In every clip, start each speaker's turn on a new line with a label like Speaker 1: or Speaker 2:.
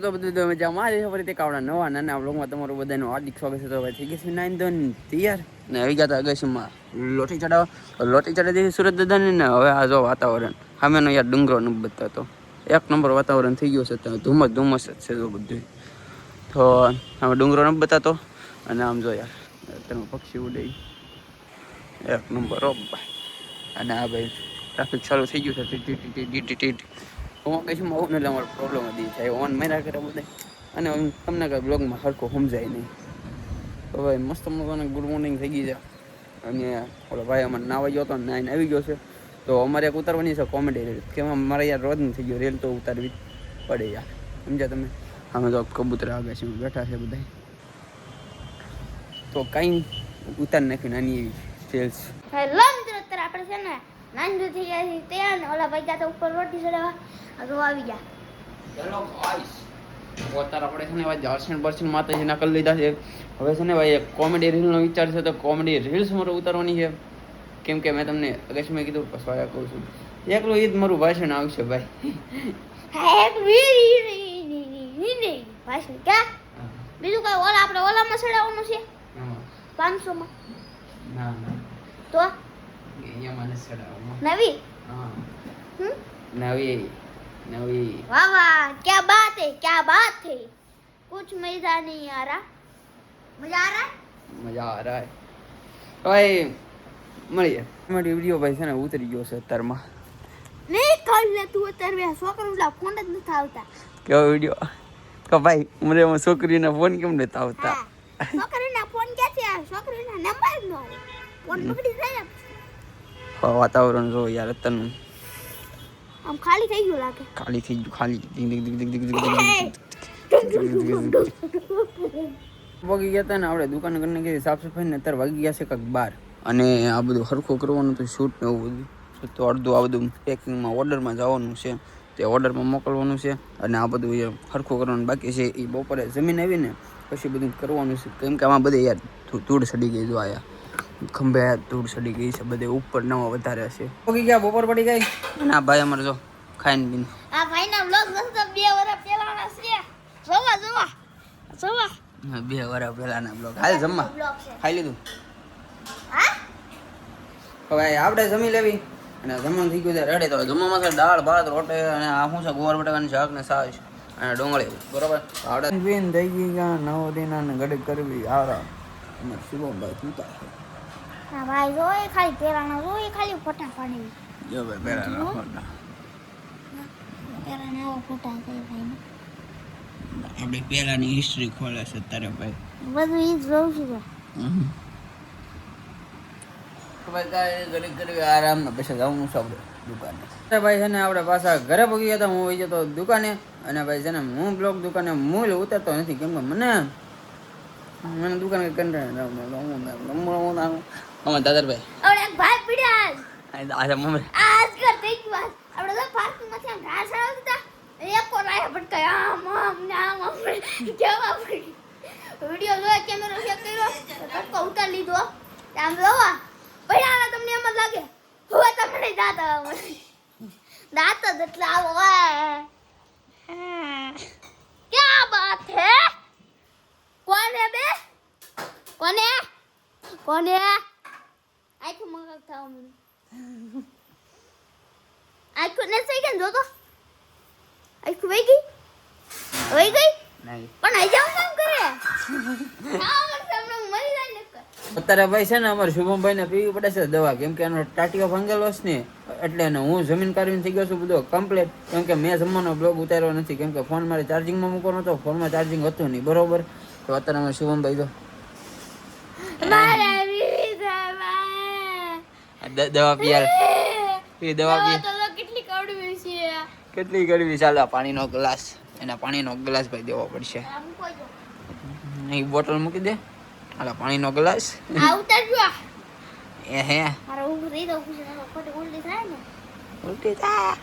Speaker 1: તો બધું તમે જમા આજે ફરી તે કાવડા નવા નાના બ્લોગમાં તમારું બધાનું હાર્દિક સ્વાગત છે. તો ભાઈ થઈ ગઈ છે નાઈન ધોન તૈયાર. ને આવી ગયા હતા અગસ્ટમાં લોટી ચડાવવા. લોટી ચડાવી દીધી સુરત દાદાને ને હવે આ જો વાતાવરણ. સામેનો યાર ડુંગરો ન બતાવતો. એક નંબર વાતાવરણ થઈ ગયું છે, તો ધુમ્મસ ધુમ્મસ જ છે તો બધું તો આમાં ડુંગરો ન બતાતો અને આમ જો યાર તેનું પક્ષી ઉડે. એક નંબર અને આ ભાઈ, ટ્રાફિક ચાલુ થઈ ગયું છે. ટીટ ટીટ ટીટ ટીટ હું કહીશું આવું એટલે અમારો પ્રોબ્લેમ હતી થાય. ઓન માર્યા કરે બધે. અને તમને કાંઈ બ્લોગમાં સરખું સમજાય નહીં. તો ભાઈ, મસ્ત મજાને ગુડ મોર્નિંગ થઈ ગઈ છે. અને ઓલો ભાઈ અમારે નાવા ગયો હતો નાઈને આવી ગયો છે. તો અમારે એક ઉતારવાની છે કોમેડી રીલ કે મારે યાર રોજ નથી ગયો રેલ તો ઉતારવી પડે યાર. સમજ્યા તમે? અમે તો કબૂતર આગળ છે બેઠા છે બધા તો કાંઈ ઉતાર નાખી નાની એવી સેલ્સ
Speaker 2: હેલો મિત્રો, અત્યારે આપણે છે ને નાંદુ થઈ ગયા છે ત્યાં ને ઓલા ભાઈ ગયા તો ઉપર રોટી ચડાવવા. આ તો આવી ગયા.
Speaker 1: હેલો ગાઈસ પોતાર આપણે છે ને ભાઈ દર્શન બર્શન માતાજીના કરી લીધા છે. હવે છે ને ભાઈ એક કોમેડી રીલનો વિચાર છે તો કોમેડી રીલ્સ મારે ઉતારવાની છે. કેમ કે મેં તમને અગસ્ટ મેં કીધું પસવાયા કહું છું. એકલું જ મારું ભાષણ આવશે ભાઈ.
Speaker 2: ભાષણ ક્યાં? બીજું કઈ ઓલા આપણે ઓલામાં ચડાવવાનું છે? પાંચસો માં
Speaker 1: ના ના.
Speaker 2: તો?
Speaker 1: અહીંયા મને ચડાવવામાં
Speaker 2: નવી
Speaker 1: હા
Speaker 2: હમ
Speaker 1: નવી નવી
Speaker 2: વાહ વાહ क्या बात है क्या बात है कुछ मजा नहीं आ रहा मजा आ रहा है
Speaker 1: મજા આ રહા હે ભાઈ મળીએ મારી વિડીયો ભાઈ છે ને ઉતરી ગયો છે અત્યારમાં
Speaker 2: નહીં કર લે તું અત્યારે બે છોકરા ફોન જ નથી આવતા
Speaker 1: કેવો વિડીયો કે ભાઈ મને એમાં છોકરીના ફોન કેમ લેતા આવતા
Speaker 2: હા. છોકરીના ફોન ક્યાંથી આવે છોકરીના નંબર જ ન આવે ફોન પકડી જાય
Speaker 1: હા, વાતાવરણ જો યાર અત્યારનું.
Speaker 2: આમ ખાલી થઈ ગયું લાગે.
Speaker 1: ખાલી થઈ ગયું ખાલી. વાગી ગયા હતા ને આપણે દુકાન કરીને ગઈ સાફ સફાઈ ને અત્યારે વાગી ગયા છે કાંક બાર. અને આ બધું હરખું કરવાનું તો શૂટ ને એવું બધું. તો અડધું આ બધું પેકિંગમાં ઓર્ડરમાં જવાનું છે. તે ઓર્ડરમાં મોકલવાનું છે. અને આ બધું એ હરખું કરવાનું બાકી છે. એ બપોરે જમીન આવીને પછી બધું કરવાનું છે. કેમ કે આમાં બધે યાર ધૂળ સડી ગઈ જો આયા. ખંભે ધૂળ સડી ગઈ છે બધે ઉપર નવા વધારે હશે ઓકે ગયા બપોર પડી ગઈ? ના ભાઈ અમારે જો ખાઈને બીન
Speaker 2: આ ભાઈના વ્લોગ મસ્ત બે વર્ષ પહેલાના છે. જોવા જોવા જોવા.
Speaker 1: બે વાર પહેલાના બ્લોગ હાલ જમવા. ખાઈ લીધું?
Speaker 2: હા?
Speaker 1: હવે આપણે જમી લેવી. અને જમવાનું થઈ ગયું છે રેડી તો જમવામાં છે દાળ ભાત રોટે અને આ શું છે ગુવાર બટાકાની શાક ને સાસ અને ડુંગળી. બરોબર? આવડે બેન થઈ ગઈ ગયા નવ દિન અને ગડી કરવી આરામ. અને શિવમભાઈ તુતા
Speaker 2: હા ભાઈ જોઈ ખાલી પેરાના જોઈ ખાલી ફોટા પાડી.
Speaker 1: જો ભાઈ પહેલા ફોટા.
Speaker 2: પેરાના ફોટા છે ભાઈ.
Speaker 1: આપણી પહેલાની હિસ્ટ્રી ખોલે છે તારે ભાઈ.
Speaker 2: બધું ઈ જ જોઉં છું
Speaker 1: ને જવાનું છે આપણે દુકાને. ભાઈ છે ને આપણે પાછા ઘરે પગી ગયા હતા હું વહી જતો દુકાને. અને ભાઈ છે ને હું બ્લોક દુકાને મૂલ ઉતરતો નથી કેમ કે મને મને દુકાને કંટાળે અમાર દાદરભાઈ.
Speaker 2: આપણે એક ભાઈ પીડ્યા
Speaker 1: આજે. મમ્મી.
Speaker 2: આજ કર થઈ ગયું આજ. આપણે તો પાર્કમાંથી આમ ઘાસ આવતા એક કોર આયા ભટકાય આમ આમ ને આમ આપણે કેવા પડી. વિડિયો જોયા કેમેરો ચેક કર્યો કટકો ઉતાર લીધો. આમ જોવા. પડ્યા તમને એમ જ લાગે. હવે તમને દાંત આવે દાંત જ એટલે આવો ક્યાં બાત હે કોને બે કોને કોને આખું મગજ થાવ મને આખું ને થઈ ગઈ ને જોતો આખું વહી ગઈ વહી ગઈ પણ હજી આવું કામ કરે
Speaker 1: અત્યારે ભાઈ છે ને અમારે શુભમભાઈ ને પીવી પડે છે દવા. કેમ કે એનો ટાટીઓ ફંગલ છે ને એટલે એને હું જમીન કાઢીને થઈ ગયો છું બધો કમ્પ્લીટ કેમ કે મેં જમવાનો બ્લોગ ઉતાર્યો નથી. કેમ કે ફોન મારે ચાર્જિંગમાં મૂકવાનો હતો. ફોનમાં ચાર્જિંગ હતું નહીં. બરોબર? તો અત્યારે અમે શુભમભાઈ જો.
Speaker 2: વિધામાં
Speaker 1: દવા પીયાલ એ દવા પી.
Speaker 2: કેટલી કડવી છે.
Speaker 1: કેટલી કડવી? ચાલો પાણીનો ગ્લાસ એના પાણીનો ગ્લાસ ભાઈ દેવો પડશે. એ બોટલ મૂકી દે. હાલો પાણીનો ગ્લાસ. એ હે.
Speaker 2: ઉલટી
Speaker 1: થા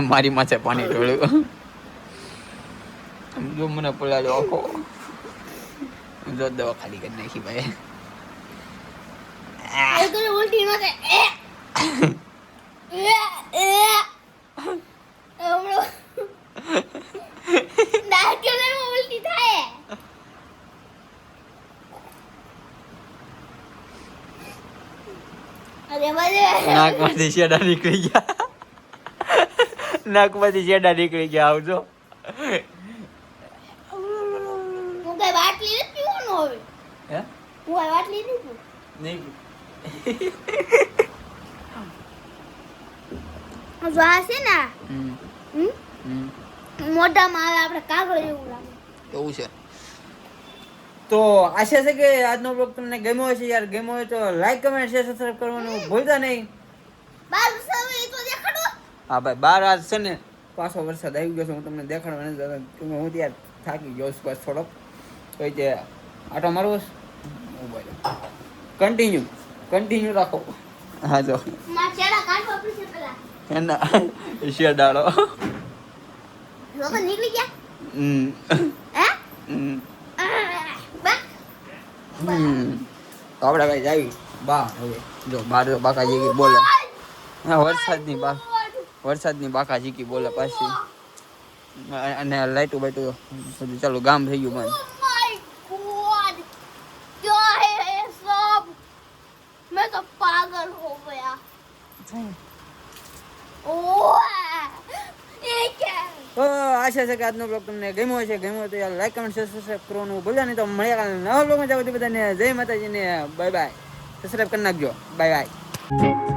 Speaker 1: મારી માથે પાણી ઢોળ્યું. જો મને પલાળ્યો આખો. જો દવા ખાલી કરી નાખી ભાઈ.
Speaker 2: ઉલટી માથે
Speaker 1: નાકમાંથી શેડા નીકળી ગયા. નાકમાંથી શેડા નીકળી ગયા આવજો.
Speaker 2: હું આ બાટલી નહીં. ને મોઢામાં આવે આપણે કાગળ જેવું લાગે.
Speaker 1: એવું છે. તો આશા છે કે આજનો બ્લોગ તમને ગમ્યો હશે. યાર ગમ્યો હોય તો લાઈક કમેન્ટ શેર સબસ્ક્રાઇબ કરવાનું ભૂલતા નહીં.
Speaker 2: તો
Speaker 1: હા ભાઈ બાર આજ છે ને. પાછો વરસાદ આવી ગયો છે. હું તમને દેખાડવા નથી હું ત્યાં થાકી ગયો છું બસ થોડોક. તો જે આટો મારવો કન્ટિન્યુ કન્ટિન્યુ રાખો. હા જો. એના
Speaker 2: નીકળી ગયા.
Speaker 1: હમ.
Speaker 2: હે?
Speaker 1: હમ. તો આપણે ભાઈ જાવી. બા હવે. જો બાર બાકા જીકી બોલે. હા વરસાદની બા વરસાદની બાકા જીકી બોલે પાછી. અને લાઈટું બાઈટું બધું ચાલુ ગામ થઈ ગયું બંધ.
Speaker 2: पागल हो गया। ओह! ये क्या है?
Speaker 1: તો આશા છે કે આજનો બ્લોગ તમને ગમ્યો હશે ગમ્યો હોય તો યાર લાઈક કમેન્ટ શેર સબસ્ક્રાઇબ કરવાનું ભૂલતા નહીં તો મળ્યા કાલે નવા બ્લોગમાં જાવ બધાને જય માતાજીને બાય બાય સબસ્ક્રાઇબ કરી નાખજો બાય બાય